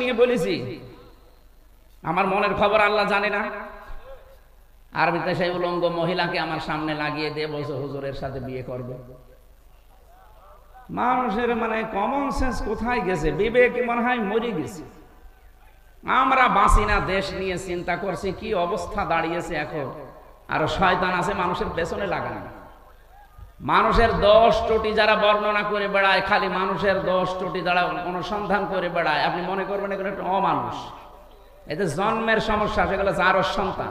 নিয়ে বলেছি। আমার মনের খবর আল্লাহ জানে না। আরবিতে সেই উলঙ্গ মহিলাকে আমার সামনে লাগিয়ে দিয়ে বলছে, হুজুরের সাথে বিয়ে করবে। মানুষের মানে কমন সেন্স কোথায় গেছে? বিবেক মনে হয় মরে গেছে। আমরা বাঁচি না, দেশ নিয়ে চিন্তা করছি, কি অবস্থা দাঁড়িয়েছে এখন? আর শয়তান আছে, মানুষের পেছনে লাগানো। মানুষের দোষ ত্রুটি যারা বর্ণনা করে বেড়ায়, খালি মানুষের দোষ ত্রুটি যারা অনুসন্ধান করে বেড়ায়, আপনি মনে করবেন এগুলো একটা অমানুষ। এতে জন্মের সমস্যা, সেগুলো যার সন্তান।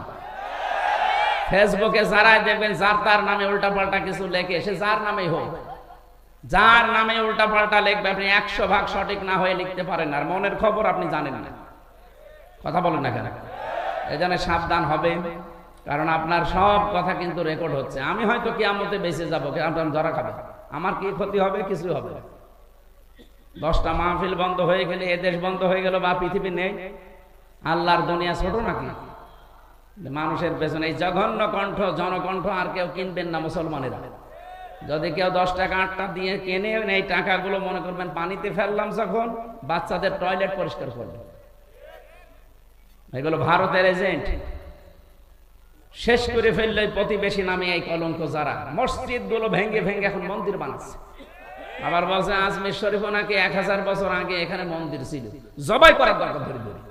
ফেসবুকে যারাই দেখবেন, যার তার নামে উল্টাপাল্টা কিছু লেখে, সে যার নামেই হোক, যার নামে উল্টাপাল্টা লিখবে, আপনি একশো ভাগ সঠিক না হয়ে লিখতে পারেন। আর মনের খবর আপনি জানেন না। কথা বলেন না কেন? এই জন্য সাবধান হবে কারণ আপনার সব কথা কিন্তু রেকর্ড হচ্ছে। আমি হয়তো কিয়ামতে বেঁচে যাব আপনার ধরা খাবে। আমার কি ক্ষতি হবে? কিছু হবে। দশটা মাহফিল বন্ধ হয়ে গেলে, এ দেশ বন্ধ হয়ে গেল বা পৃথিবী নেই। আল্লাহর দুনিয়া ছোট নাকি? মানুষের পেছনে এই জঘন্য কণ্ঠ, জনকণ্ঠ আর কেউ কিনবেন না মুসলমানেরা। যদি কেউ দশ টাকা আটটা দিয়ে কেনে এই টাকাগুলো মনে করবেন পানিতে ফেললাম যখন, বাচ্চাদের টয়লেট পরিষ্কার করবেন এগুলো ভারতের এজেন্ট শেষ করে ফেললে প্রতিবেশী নামে এই কলঙ্ক যারা। মসজিদগুলো ভেঙ্গে ভেঙ্গে এখন মন্দির বানাচ্ছে। আবার বলছে আজমির শরীফ নাকি এক হাজার বছর আগে এখানে মন্দির ছিল। জবাই করার দরকার ধরে ধরে।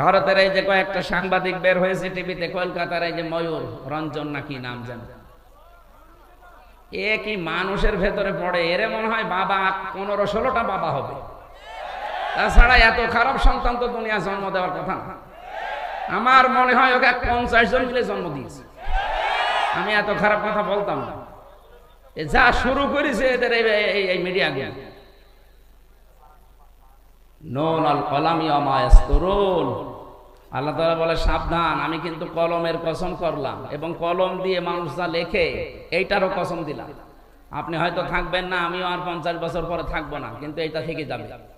ভারতের এই যে কয়েকটা সাংবাদিক বের হয়েছে টিভিতে, কলকাতার এই যে ময়ূর, রঞ্জন নাকি নাম জানে। এ কি মানুষের ভেতরে পড়ে? এরে মনে হয় বাবা, পনেরো ষোলোটা বাবা হবে। তাছাড়া এত খারাপ সন্তান তো দুনিয়া জন্ম দেওয়ার কথা না। আমার মনে হয় ওকে পঞ্চাশ জন মিলে জন্ম দিয়েছে। আমি এত খারাপ কথা বলতাম না। যা শুরু করেছে এদের এই- মিডিয়া গুলো। নুন কলামি অমায়াস্তরুন আল্লাহ তাআলা বলে, সাবধান, আমি কিন্তু কলমের কসম করলাম এবং কলম দিয়ে মানুষ যা লেখে, এইটারও কসম দিলাম। আপনি হয়তো থাকবেন না, আমিও আর পঞ্চাশ বছর পরে থাকব না, কিন্তু এটা থেকে যাবে।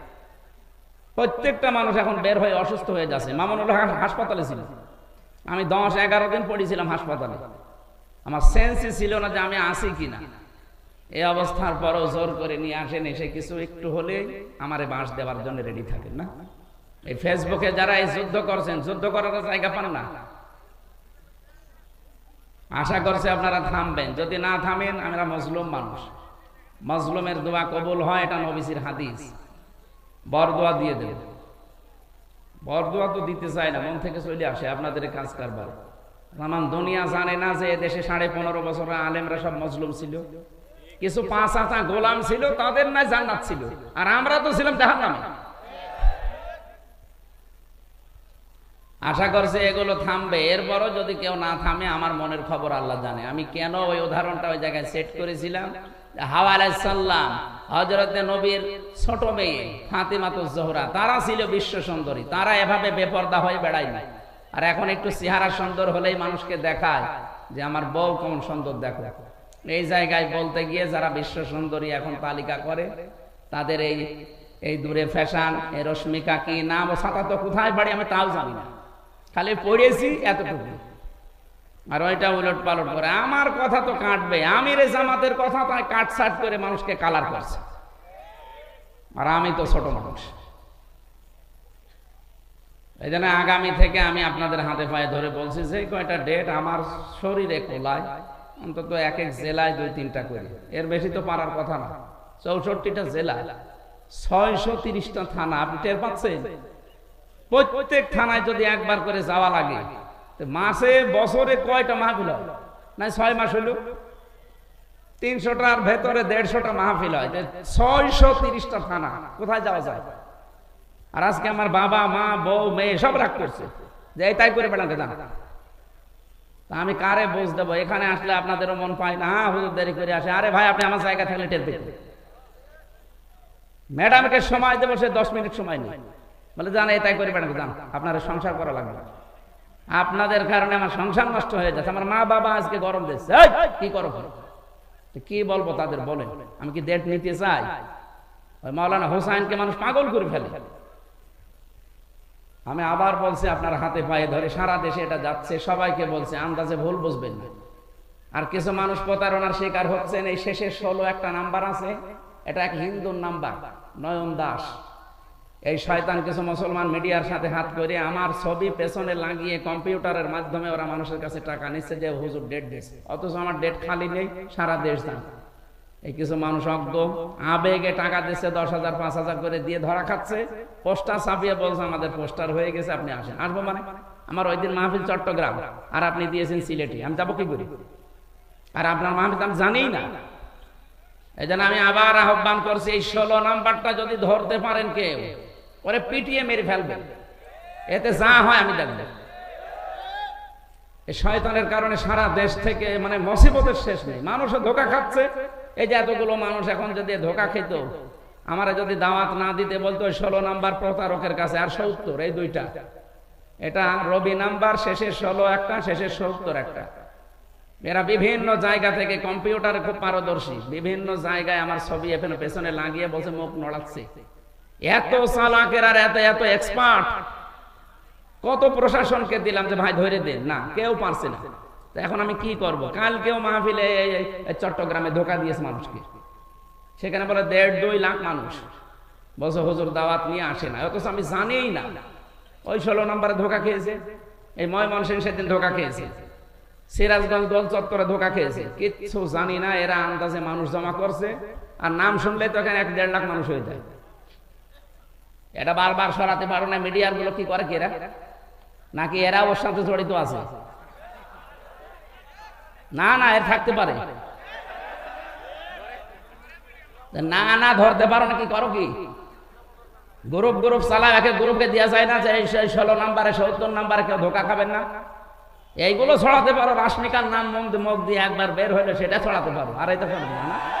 প্রত্যেকটা মানুষ এখন বের হয়ে অসুস্থ হয়ে যাচ্ছে। মামুনুল হক হাসপাতালে ছিল। আমি দশ এগারো দিন পড়েছিলাম হাসপাতালে। আমার সেন্সই ছিল না যে আমি আসি কিনা। এই অবস্থার পরও জোর করে নিয়ে আসেন, এসে কিছু একটু হলে আমারে বাঁশ দেওয়ার জন্য রেডি থাকেন না। এই ফেসবুকে যারা এই যুদ্ধ করছেন, যুদ্ধ করার জায়গা পান না। আশা করছে আপনারা থামবেন। যদি না থামেন, আমরা মজলুম মানুষ। মজলুমের দোয়া কবুল হয়, এটা নবীজির হাদিস। বরদোয়া দিয়ে দেব। বরদোয়া তো দিতে চায় না, মন থেকে চলে আসে, আপনাদের কাজ কারবার। আমার দুনিয়া জানে না যে দেশে সাড়ে পনেরো বছর আলেমরা সব মজলুম ছিল। কিছু পাঁচ আতা গোলাম ছিল, তাদের নাই জান্নাত ছিল। আর আমরা তো ছিলাম জাহান নামে আশা করছে এগুলো থামবে। এরপরও যদি কেউ না থামে, আমার মনের খবর আল্লাহ জানে। আমি কেন ওই উদাহরণটা ওই জায়গায় সেট করেছিলাম? হাওয়া আলাইসাল্লাম হজরতে নবীর ছোট মেয়ে ফাতিমাতুজ জোহরা, তারা ছিল বিশ্ব সুন্দরী, তারা এভাবে বেপর্দা হয়ে বেড়ায়নি আর এখন একটু চেহারা সুন্দর হলেই মানুষকে দেখায় যে আমার বউ কেমন সুন্দর দেখো। এই জায়গায় বলতে গিয়ে যারা বিশ্ব সুন্দরী এখন তালিকা করে, তাদের এই এই দূরে ফ্যাশন এই রশ্মিকা কি নাম ও সাঁতা তো কোথায় বাড়ি আমি তাও জানি না। খালি পড়েছি এতটুকু আর ওইটা উলট পালট করে। আমার কথা তো কাটবে। আমির জামাতের কথা তাই কাটসাট করে মানুষকে কালার করছে। আর আমি তো ছোট মানুষ। এই জন্য আগামী থেকে আমি আপনাদের হাতে পায়ে ধরে বলছি, যে কয়টা ডেট আমার শরীরে কোলায়, অন্তত এক এক জেলায় দুই তিনটা করে। এর বেশি তো পারার কথা না। চৌষট্টিটা জেলা। ছয়শো তিরিশটা থানা। আপনি টের পাচ্ছেন? প্রত্যেক থানায় যদি একবার করে যাওয়া লাগে মাসে, বছরে কয়টা মাহফিল হয়? না ছয় মাস হলো তিনশোটার ভেতরে দেড়শোটা মাহফিল হয়। ছয়শো তিরিশটা থানা। কোথায় যাওয়া যায়? আর আজকে আমার বাবা, মা, বউ, মেয়ে সব রাগ করছে। যে তাই করে বেড়াতে যান। তা আমি কারে বোঝ দেবো? এখানে আসলে আপনাদেরও মন পায় না। হ্যাঁ হুজুর, দেরি করে আসে। আরে ভাই, আপনি আমার জায়গা থাকলে টের পেতেন। ম্যাডামকে সময় দেবো, সে দশ মিনিট সময় নেই। বলে জান এটাই করে ম্যাডাম জান আপনার সংসার করা লাগবে। আপনাদের কারণে আমার সংসার নষ্ট হয়ে যাচ্ছে। আমার মা বাবা আজকে গরম দিচ্ছে। কি করো কি বলব তাদের বলেন? আমি কি ডেট নিতে চাই? ওই মাওলানা হোসাইনকে মানুষ পাগল করে ফেলে। আমি আবার বলছি, আপনার হাতে পায়ে ধরে সারা দেশে এটা যাচ্ছে, সবাইকে বলছে, আন্দাজে ভুল বুঝবেন আর কিছু মানুষ প্রতারণার শিকার হচ্ছেন, এই শেষের ষোলো একটা নাম্বার আছে। এটা এক হিন্দুর নাম্বার, নয়ন দাস। এই শয়তান কিছু মুসলমান মিডিয়ার সাথে হাত করে আমার ছবি পেছনে লাগিয়ে কম্পিউটারের মাধ্যমে ওরা মানুষের কাছে টাকা নিচ্ছে যে হুজুর ডেট দিয়েছে। অথচ আমার ডেট খালি নেই, সারা দেশ দাম এই কিছু মানুষ অজ্ঞ, আবেগে টাকা দিচ্ছে, দশ হাজার, পাঁচ হাজার করে দিয়ে ধরা খাচ্ছে। পোস্টার ছাপিয়ে বলছে, আমাদের পোস্টার হয়ে গেছে, আপনি আসেন। আসব মানে? আমার ওই দিন মাহফিল চট্টগ্রাম, আর আপনি দিয়েছেন সিলেটি, আমি যাব কি করি? আর আপনার মাহফিল আমি জানিই না। এই আমি আবার আহ্বান করছি, এই ষোলো নাম্বারটা যদি ধরতে পারেন কেউ ওরে পিটিয়ে মেরে ফেলবেন এতে যা হয় আমি দেখব। এই শয়তানের কারণে সারা দেশ থেকে মানে মুসিবতের শেষ নেই। মানুষও ধোকা খাচ্ছে। এই যে এতগুলো মানুষ এখন যদি ধোকা খেত, আমারা যদি দাওয়াত না দিতে বলতো ষোলো নাম্বার প্রতারকের কাছে আর সত্তর, এই দুইটা। এটা রবি নাম্বার, শেষে ষোলো একটা, শেষে সত্তর একটা। এরা বিভিন্ন জায়গা থেকে কম্পিউটার খুব পারদর্শী। বিভিন্ন জায়গায় আমার ছবি এখানে পেছনে লাগিয়ে বসে মুখ নড়াচ্ছে। এত চালাকের আর এত এত এক্সপার্ট কত প্রশাসনকে দিলাম যে, ভাই, ধরে দেন না, কেউ পারছে না। এখন আমি কি করব? কালকেও মাহফিলে চট্টগ্রামে ধোকা দিয়েছে মানুষকে। সেখানে বলে, দেড়, দুই লাখ মানুষ। বলছে, হুজুর, দাওয়াত নিয়ে আসে না। অথচ আমি জানিই না। ওই ষোলো নম্বরে ধোকা খেয়েছে। এই ময়মনসিং সেদিন ধোকা খেয়েছে। সিরাজগঞ্জ দল চত্বরে ধোকা খেয়েছে। কিচ্ছু জানি না, এরা আন্দাজে মানুষ জমা করছে। আর নাম শুনলে তো এখানে এক, দেড় লাখ মানুষ হয়ে যায়। এটা বারবার সরাতে পারো না মিডিয়ারগুলো কি করে কেরা নাকি এরা ওর সাথে জড়িত আছে? না না, এর থাকতে পারে। না না, ধরতে পারো না, কি করো কি? গ্রুপ গ্রুপ চালায় একে গ্রুপকে দেওয়া যায় না যে এই ষোলো নাম্বারে, সত্তর নাম্বারে কেউ ধোকা খাবেন না। এইগুলো ছড়াতে পারো, রাশমিকার নাম মুখ দিয়ে- মুখ দিয়ে একবার বের হইলে সেটা ছড়াতে পারো। আর এটা পারবে না।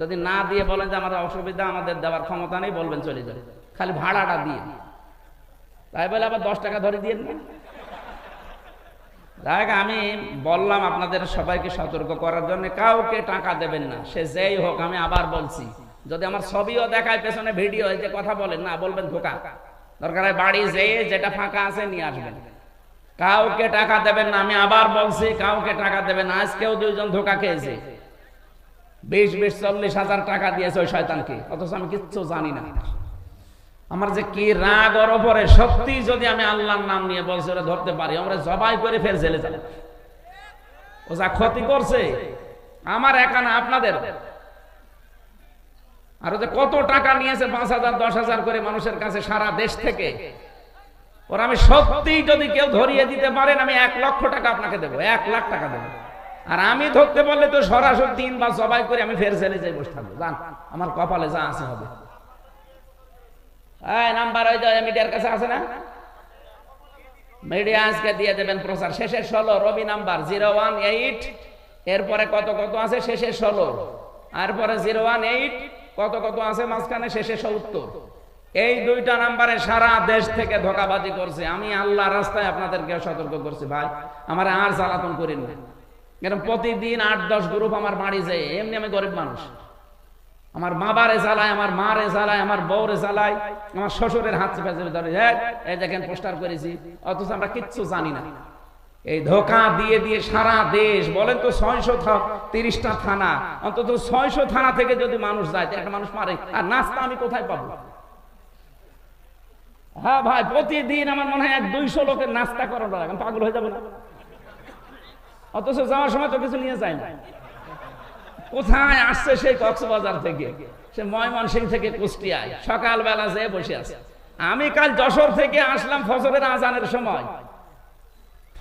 যদি না দিয়ে বলেন যে আমাদের অসুবিধা, আমাদের দেওয়ার ক্ষমতা নেই, বলবেন চলে যাবে খালি ভাড়াটা দিয়ে। তাই বলে আবার দশ টাকা ধরে দিয়ে দেখ, আমি বললাম আপনাদের সবাইকে সতর্ক করার জন্য, কাউকে টাকা দেবেন না। সে যেই হোক, আমি আবার বলছি, যদি আমার ছবিও দেখায়, পেছনে ভিডিও যে কথা বলেন, না, বলবেন ধোকা দরকার হয় বাড়ি যেয়ে যেটা ফাঁকা আছে, নিয়ে আসবেন। কাউকে টাকা দেবেন না, আমি আবার বলছি, কাউকে টাকা দেবেন আজকেও দুইজন ধোকা খেয়েছে। বিশ বিশ, চল্লিশ হাজার টাকা দিয়েছে ওই শয়তানকে। অথচ আমি কিচ্ছু জানি না। আমার যে কি রাগ ওর ওপরে সত্যি যদি আমি আল্লাহর নাম নিয়ে বলছি, ওরা ধরতে পারি, আমরা জবাই করে ফের জেলে যাব। ও যা ক্ষতি করছে, আমার একা না, আপনাদের? আর যে কত টাকা নিয়েছে, পাঁচ হাজার, দশ হাজার করে মানুষের কাছে সারা দেশ থেকে? ওরা আমি সত্যি যদি কেউ ধরিয়ে দিতে পারেন, আমি এক লক্ষ টাকা আপনাকে দেবো, এক লাখ টাকা দেবো। আর আমি ধরতে পারলে তো সরাসরি তিন বা জবাই করে আমি ফের জেলে যাই বসে থাকব। জান আমার কপালে যা আছে হবে। এই নাম্বার ওই মিডিয়ার কাছে আছে না? মিডিয়া আজকে দিয়ে দেবেন প্রচার। শেষের ষোলো, Robi number, zero one eight. এরপরে কত কত আছে? শেষের ষোলো। তারপরে জিরো ওয়ান এইট, কত কত আছে? মাঝখানে শেষে সত্তর এই দুইটা নাম্বারে সারা দেশ থেকে ধোকাবাজি করছে। আমি আল্লাহ রাস্তায় আপনাদেরকে সতর্ক করছি ভাই। আমার আর জ্বালাতন করেন এরকম প্রতিদিন আট দশ গ্রুপ আমার বাড়ি যায় এমনি আমি গরিব মানুষ। আমার বাবারে জ্বালায় আমার মারে জ্বালায় আমার বউরে জ্বালায় আমার শ্বশুরের হাত চেপে চেপে ধরে "হ্যাঁ, এই দেখেন পোস্টার করেছি অথচ আমরা কিচ্ছু জানি না। এই ধোকা দিয়ে দিয়ে সারা দেশ বলেন তো ছয়শো তিরিশটা থানা অন্তত ছয়শো থানা থেকে যদি মানুষ যায় একটা মানুষ মারে আর নাস্তা আমি কোথায় পাবো? হ্যাঁ ভাই প্রতিদিন আমার মনে হয় এক দুইশো লোকের নাস্তা করানো লাগে পাগল হয়ে যাবে না? অথচ যাওয়ার সময় তো কিছু নিয়ে যায় না। কোথায় আসছে সেই কক্সবাজার থেকে? সে ময়মনসিং থেকে কুষ্টিয়ায়। সকালবেলা যেয়ে বসে আছে। আমি কাল যশোর থেকে আসলাম ফজরের আজানের সময়।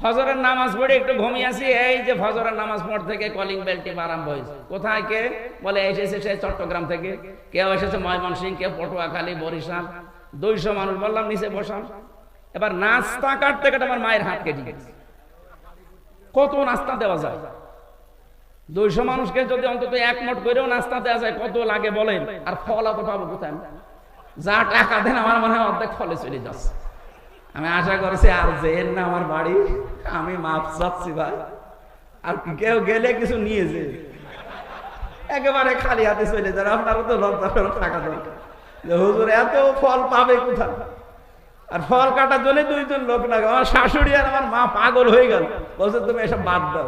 ফজরের নামাজ পড়ে একটু ঘুমিয়েছি, এই যে ফজরের নামাজ পড় থেকে কলিং বেলটি আরম্ভ হয়েছে। কোথায় কে? বলে, এসেছে সে চট্টগ্রাম থেকে। কেউ এসেছে ময়মনসিং, কেউ পটুয়াখালী, বরিশাল। দুইশো মানুষ বললাম, নিচে বসাম এবার নাস্তা কাটতে কাটতে আমার মায়ের হাত কেটে গেছে। কত নাস্তা দেওয়া যায়? দুইশো মানুষকে যদি অন্তত এক করেও নাস্তা দেওয়া যায়, কত লাগে বলেন? আর ফল অত পাবো কোথায়? যা টাকা দেন, আমার মনে হয় অর্ধেক ফলে চলে যাচ্ছে। আমি আশা করেছি আর যেন না আমার বাড়ি, আমি মাপ চাচ্ছি ভাই। আর কেউ গেলে কিছু নিয়ে যে। একেবারে খালি হাতে চলে যান, আপনারও তো লজ্জা টাকা দরকার। হুজুর এত ফল পাবে কোথায়? আর ফল কাটার জন্য দুইজন লোক লাগে। আমার শাশুড়ি আর আমার মা পাগল হয়ে গেল। বলছে, তুমি এসব বাদ দাও।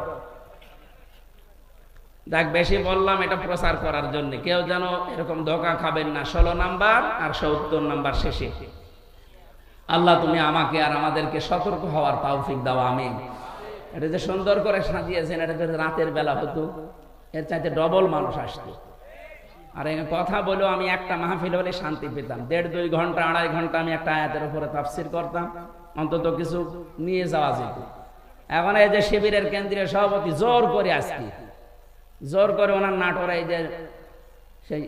দেখ বেশি বললাম এটা প্রচার করার জন্য। কেউ যেন এরকম ধোকা খাবেন না। ষোলো নাম্বার আর সত্তর নাম্বার শেষে। আল্লাহ, তুমি আমাকে আর আমাদেরকে সতর্ক হওয়ার তৌফিক দাও আমি এটা যে সুন্দর করে সাজিয়েছেন, এটা রাতের বেলা হতো, এর চাইতে ডবল মানুষ আসতো। আর কথা বলেও আমি একটা মাহফিল হলে শান্তি পেতাম। দেড়, দুই ঘণ্টা, আড়াই ঘণ্টা আমি একটা আয়াতের উপরে তাফসির করতাম। অন্তত কিছু নিয়ে যাওয়া যেত। এখন এই যে শিবিরের কেন্দ্রীয় সভাপতি, জোর করে আজকে। জোর করে ওনার নাটোর এই যে সেই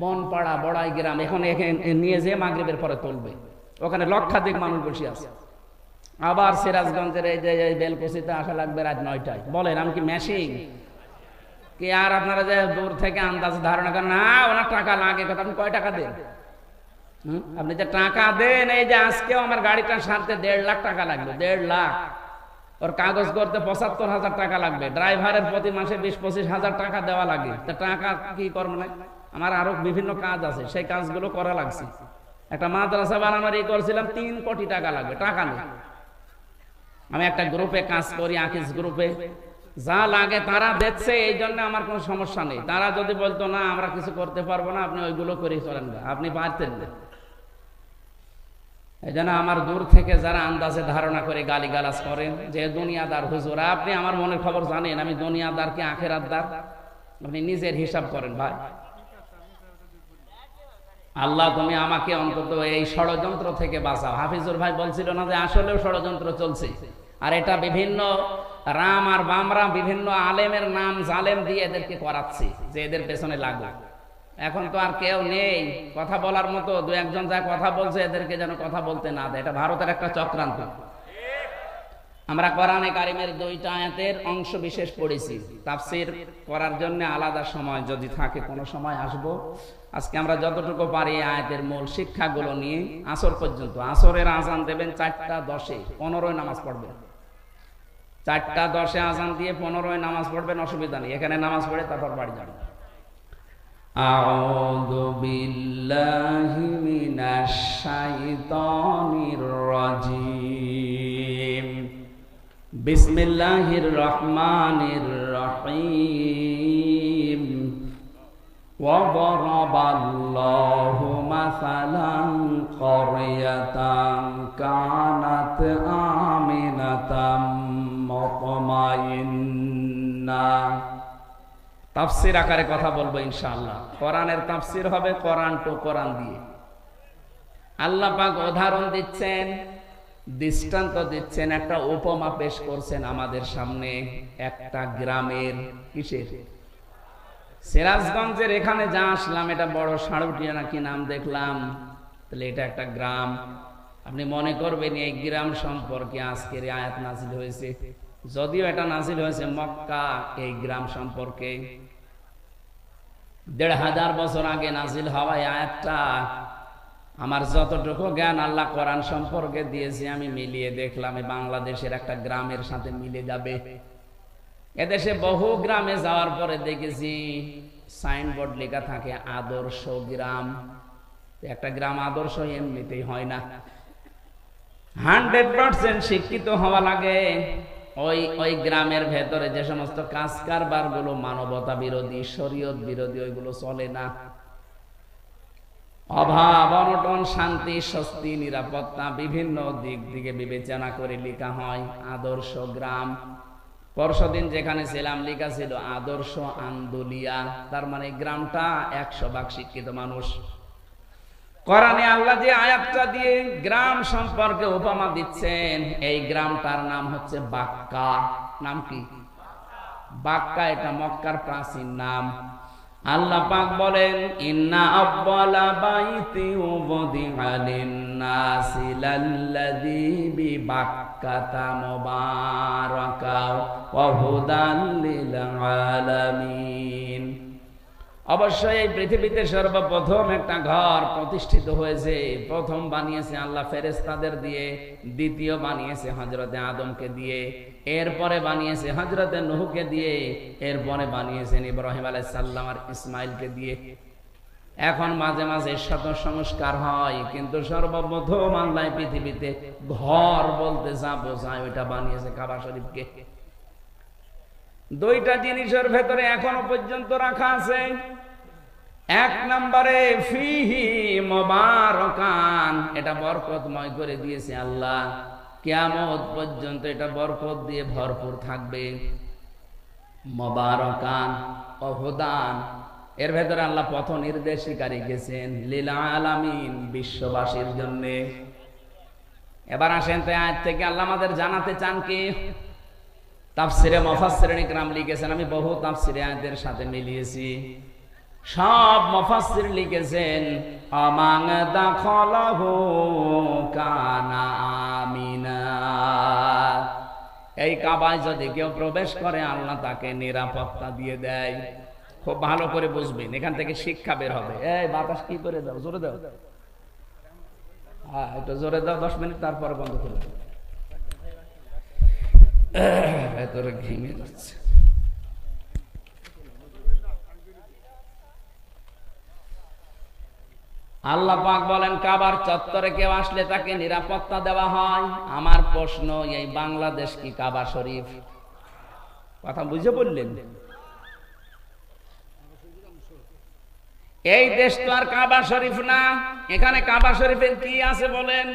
বনপাড়া, বড়াই গ্রাম, এখন এখানে নিয়ে যেয়ে মাগরিবের পরে তুলবে। ওখানে লক্ষাধিক মানুষ বসে আছে। আবার সিরাজগঞ্জের এই যে বেলকুচিতে আসা লাগবে রাত নয়টায়। বলেন, আমি কি মেশিং কি আর আপনারা যে দূর থেকে আন্দাজ ধারণা করেন, না, ওনার টাকা লাগে, কথা আপনি কয় টাকা দেন? আপনি যে টাকা দেন, এই যে আজকেও আমার গাড়িটা সারতে দেড় লাখ টাকা লাগবে, দেড় লাখ। ওর কাগজ করতে পঁচাত্তর হাজার টাকা লাগবে, ড্রাইভারের প্রতি মাসে বিশ, পঁচিশ হাজার টাকা দেওয়া লাগে। তা টাকা কি করব না? আমার আরও বিভিন্ন কাজ আছে, সেই কাজগুলো করা লাগছে। একটা মাদ্রাসা বানানোর ই করছিলাম, তিন কোটি টাকা লাগবে, টাকা নেই। আমি একটা গ্রুপে কাজ করি, আকিস গ্রুপে যা লাগে তারা দেখছে, এই জন্য আমার কোনো সমস্যা নেই। তারা যদি বলতো, না, আমরা কিছু করতে পারব না, আপনি ওইগুলো করে চলেন না আপনি পারতেন না। এই জন্য আমার দূর থেকে যারা আন্দাজে ধারণা করে গালি গালাজ করেন, যে দুনিয়াদার হুজুর, আপনি আমার মনের খবর জানেন, আমি দুনিয়াদার কি আখের আদার আপনি নিজের হিসাব করেন, ভাই। আল্লাহ, তুমি আমাকে অন্তত এই ষড়যন্ত্র থেকে বাঁচাও। হাফিজুর ভাই বলছিল না যে আসলেও ষড়যন্ত্র চলছে, আর এটা বিভিন্ন রাম আর বামরা বিভিন্ন আলেমের নাম জালেম দিয়ে এদেরকে করাচ্ছে, যে এদের পেছনে লাগবে এখন তো আর কেউ নেই, কথা বলার মতো, দু একজন যা কথা বলছে এদেরকে যেন কথা বলতে না দেয়। এটা ভারতের একটা চক্রান্ত। আমরা কোরআনে কারিমের দুইটা আয়াতের অংশ বিশেষ পড়েছি। তাফসির করার জন্য আলাদা সময় যদি থাকে, কোনো সময় আসব। আজকে আমরা যতটুকু পারি আয়াতের মূল শিক্ষাগুলো নিয়ে, আসর পর্যন্ত। আসরের আজান দেবেন চারটা দশে পনেরোই নামাজ পড়বেন। চারটা দশে আজান দিয়ে পনেরোই নামাজ পড়বেন অসুবিধা নেই এখানে নামাজ পড়ে তারপর বাড়ি যাবেন أعوذ بالله من الشيطان الرجيم بسم الله الرحمن الرحيم وضرب الله مثلا قرية كانت آمنة মুতমাইন্না তাফসির আকারে কথা বলব ইনশাআল্লাহ। কোরআনের তাফসির হবে কোরআন টু কোরআন দিয়ে। আল্লাহ পাক উদাহরণ দিচ্ছেন, দৃষ্টান্ত দিচ্ছেন, একটা উপমা পেশ করছেন আমাদের সামনে, একটা গ্রামের কিসের? সিরাজগঞ্জের এখানে যা আসলাম, এটা বড় সাড়ুটিয়া নাকি নাম দেখলাম। তাহলে এটা একটা গ্রাম। আপনি মনে করবেন এই গ্রাম সম্পর্কে আজকের আয়াত নাজিল হয়েছে। যদিও এটা নাজিল হয়েছে মক্কা এই গ্রাম সম্পর্কে, দেড় হাজার বছর আগে নাজিল হওয়া এই আয়াতটা, আমার যতটুকু জ্ঞান আল্লাহ কোরআন সম্পর্কে দিয়েছি, আমি মিলিয়ে দেখলাম বাংলাদেশের একটা গ্রামের সাথে মিলে যাবে। এদেশে বহু গ্রামে যাওয়ার পরে দেখেছি সাইনবোর্ড লেখা থাকে আদর্শ গ্রাম। একটা গ্রাম আদর্শ এমনিতেই হয় না। হান্ড্রেড পার্সেন্ট শিক্ষিত হওয়া লাগে। ওই ওই গ্রামের ভেতরে যে সমস্ত কাজ কারবারগুলো মানবতা বিরোধী, শরীয়ত বিরোধী, ওইগুলো চলে না। অভাব, অনটন, শান্তি, স্বস্তি, নিরাপত্তা বিভিন্ন দিক দিকে বিবেচনা করে লেখা হয় আদর্শ গ্রাম। পরশুদিন যেখানে ছিলাম, লিখা ছিল আদর্শ আন্দোলিয়া। তার মানে গ্রামটা একশো ভাগ শিক্ষিত মানুষ। কোরআনে আল্লাহ যে আয়াতটা দিয়ে গ্রাম সম্পর্কে উপমা দিচ্ছেন, এই গ্রামটার নাম হচ্ছে বাক্কা। নাম কি? বাক্কা এটা মক্কার প্রাচীন নাম। আল্লাহ পাক বলেন, ইন্না আব্বালা বাইতি উবদিআ লিন-নাসি লাল্লাযী বিবাক্কাতা মুবারাকা ওয়া হুদান লিল আলামিন অবশ্যই এই পৃথিবীতে সর্বপ্রথম একটা ঘর প্রতিষ্ঠিত হয়েছে। প্রথম বানিয়েছে আল্লাহ ফেরেস্তাদের দিয়ে, দ্বিতীয় বানিয়েছে হজরতে আদমকে দিয়ে, এরপরে বানিয়েছে হজরতে নুহুকে দিয়ে, এরপরে বানিয়েছেন ইব্রাহিম আলাই সাল্লাম আর ইসমাইলকে দিয়ে। এখন মাঝে মাঝে শত সংস্কার হয়, কিন্তু সর্বপ্রথম আল্লাহ পৃথিবীতে ঘর বলতে যা বোঝায় ওইটা বানিয়েছে কাবা শরীফকে। দুইটা জিনিসের ভেতরে এখনও পর্যন্ত রাখা আছে। এক নম্বরে ফিহি মোবারকান, এটা বরকতময় করে দিয়েছে আল্লাহ। কিয়ামত পর্যন্ত এটা বরকত দিয়ে ভরপুর থাকবে। মোবারকান অহদান এর ভেতরে আল্লাহ পথ নির্দেশিকা রেখেছেন লীলা আলামিন বিশ্ববাসীর জন্য। এবার আসেন তো আজ থেকে, আল্লাহ আমাদের জানাতে চান কি? তাফসিরে মফাসসিরিন ইকরাম লিখেছেন, আমি বহু তাফসিরে আয়াতের সাথে মিলিয়েছি। সব মফাসসির লিখেছেন আমাং দাখলাহু কানা আমিনা। এই কাবায় যদি কেউ প্রবেশ করে, আল্লাহ তাকে নিরাপত্তা দিয়ে দেয়। খুব ভালো করে বুঝবেন, এখান থেকে শিক্ষা বের হবে। এই বাতাস কি করে দাও? জোরে দাও। হ্যাঁ একটু জোরে দাও, দশ মিনিট, তারপর বন্ধ করে দাও। ভেতরে ঘেমে যাচ্ছে। আল্লাহ পাক বলেন, কাবার চত্বরে কেউ আসলে তাকে নিরাপত্তা দেওয়া হয়? আমার প্রশ্ন, এই বাংলাদেশ কি কাবা শরীফ? কথা বুঝে বললেন। এই দেশ তো আর কাবা শরীফ না। এখানে কাবা শরীফের কি আছে বলেন?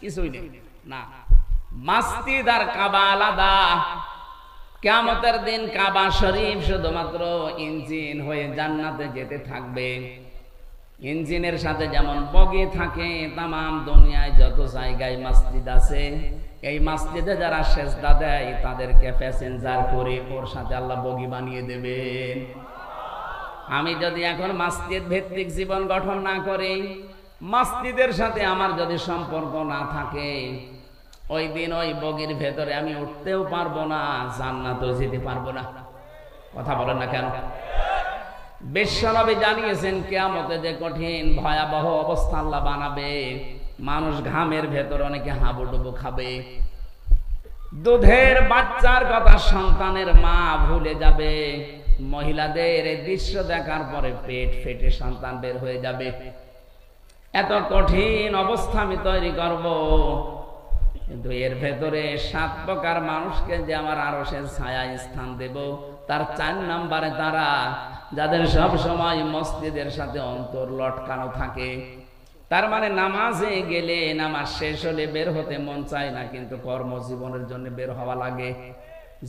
কিছুই নেই। না। মাসজিদ আর কাবা আলাদা। কেমতের দিন কাবা শরীফ শুধুমাত্র ইঞ্জিন হয়ে জান্নাতে যেতে থাকবে। ইঞ্জিনের সাথে যেমন বগি থাকে তাম দুনিয়ায় যত জায়গায় মসজিদ আছে, এই মসজিদে যারা সেজদা দেয়, তাদেরকে প্যাসেঞ্জার করে ওর সাথে আল্লাহ বগি বানিয়ে দেবেন। আমি যদি এখন মাসজিদ ভিত্তিক জীবন গঠন না করি, মসজিদের সাথে আমার যদি সম্পর্ক না থাকে, ওই দিন ওই বগির ভেতরে আমি উঠতেও পারব না, জান্নাতেও যেতে পারব না। কথা বলেন না কেন? বিশ্বনবী জানিয়েছেন, কেয়ামতে যে কঠিন, ভয়াবহ অবস্থা আল্লাহ বানাবে, মানুষ ঘামের ভেতর অনেকে হাবুডুবু খাবে। দুধের বাচ্চার কথা সন্তানের মা ভুলে যাবে। মহিলাদের এই দৃশ্য দেখার পরে পেট ফেটে সন্তান বের হয়ে যাবে। এত কঠিন অবস্থা আমি তৈরি করব। কিন্তু এর ভেতরে সাত প্রকার মানুষকে যে আমার আরও সে ছায়া স্থান দেব, তার চার নাম্বারে তারা যাদের সব সময় মসজিদের সাথে অন্তর লটকানো থাকে, তার মানে নামাজে গেলে নামাজ শেষ হলে বের হতে মন চায় না, কিন্তু কর্মজীবনের জন্য বের হওয়া লাগে।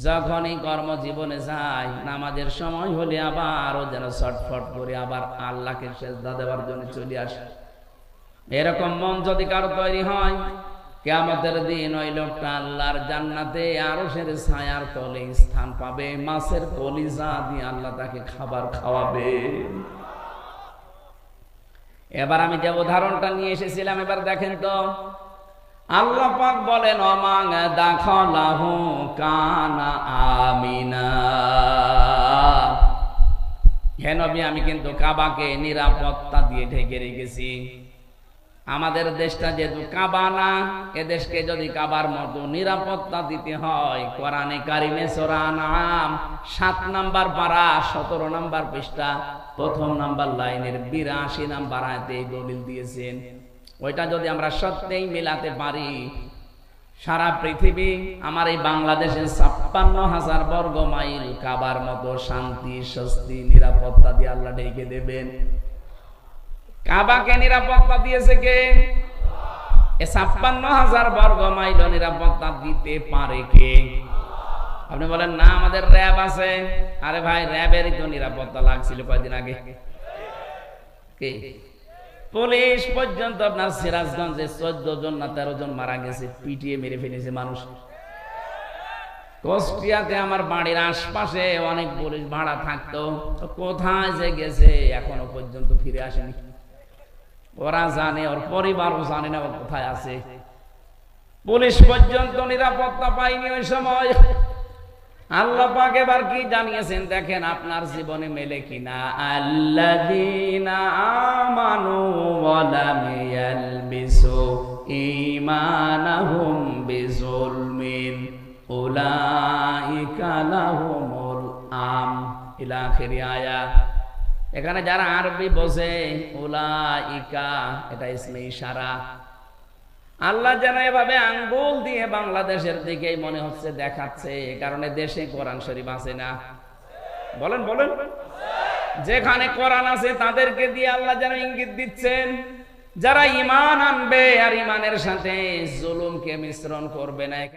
যখনই কর্মজীবনে যায় নামাজের সময় হলে আবারও যেন ছটফট করে আবার আল্লাহকে সেজদা দেওয়ার জন্য চলে আসে। এরকম মন যদি কারও তৈরি হয় কেমতের দিন ওই লোকটা আল্লাহর জান্নাতে আরও সের ছায়ার তলে স্থান পাবে, মাছের কলিজা দিয়ে আল্লাহ তাকে খাবার খাওয়াবে। এবার আমি যে উদাহরণটা নিয়ে এসেছিলাম, এবার দেখেন তো, আল্লাহ পাক বলেন অমাং দাখলাহু কানা আমিনা। হে নবী, আমি কিন্তু কাবাকে নিরাপত্তা দিয়ে ঢেকে রেখেছি। আমাদের দেশটা যেহেতু কাবা না এদেশকে যদি কাবার মতো নিরাপত্তা দিতে হয়, কোরআনে কারিমে নাম সাত নাম্বার পারা, সতেরো নাম্বার পৃষ্ঠা, প্রথম নাম্বার লাইনের বিরাশি নাম্বার আয়তে এই দলিল দিয়েছেন। ওইটা যদি আমরা সত্যিই মিলাতে পারি, সারা পৃথিবী আমার এই বাংলাদেশের ছাপ্পান্ন হাজার বর্গ মাইল কাবার মতো শান্তি, স্বস্তি, নিরাপত্তা দিয়ে আল্লাহ ডেকে দেবেন। কাবাকে নিরাপত্তা দিয়েছে কে? এ ছাপ্পান্ন হাজার বর্গ মাইল নিরাপত্তা দিতে পারে কে? আপনি বলেন, না, আমাদের র্যাব আছে। আরে ভাই, র্যাবেরই তো নিরাপত্তা লাগছিল কয়দিন আগে। কি? পুলিশ পর্যন্ত আপনার সিরাজগঞ্জে চোদ্দ জন না তেরো জন মারা গেছে, পিটিয়ে মেরে ফেলেছে মানুষ। কুষ্টিয়াতে আমার বাড়ির আশপাশে অনেক পুলিশ ভাড়া থাকতো। কোথায় যে গেছে, এখনও পর্যন্ত ফিরে আসেনি। ওরা জানে, ওর পরিবারও জানে না কোথায় আছে। পুলিশ পর্যন্ত নিরাপত্তা পায়নি ওই সময়। আল্লাহ পাক এবার কি জানিয়েছেন? দেখেন আপনার জীবনে মেলে কিনা। আল্লাযীনা আমানু ওয়া আম। এখানে যারা আরবি বোঝে, উলাইকা, এটা ইসমে ইশারা। আল্লাহ যেন এভাবে আঙ্গুল দিয়ে বাংলাদেশের দিকেই মনে হচ্ছে দেখাচ্ছে, এ কারণে দেশে কোরআন শরীফ আছে না। বলেন বলেন। যেখানে কোরআন আছে, তাদেরকে দিয়ে আল্লাহ যেন ইঙ্গিত দিচ্ছেন। যারা ইমান আনবে আর ইমানের সাথে জুলুমকে মিশ্রণ করবে না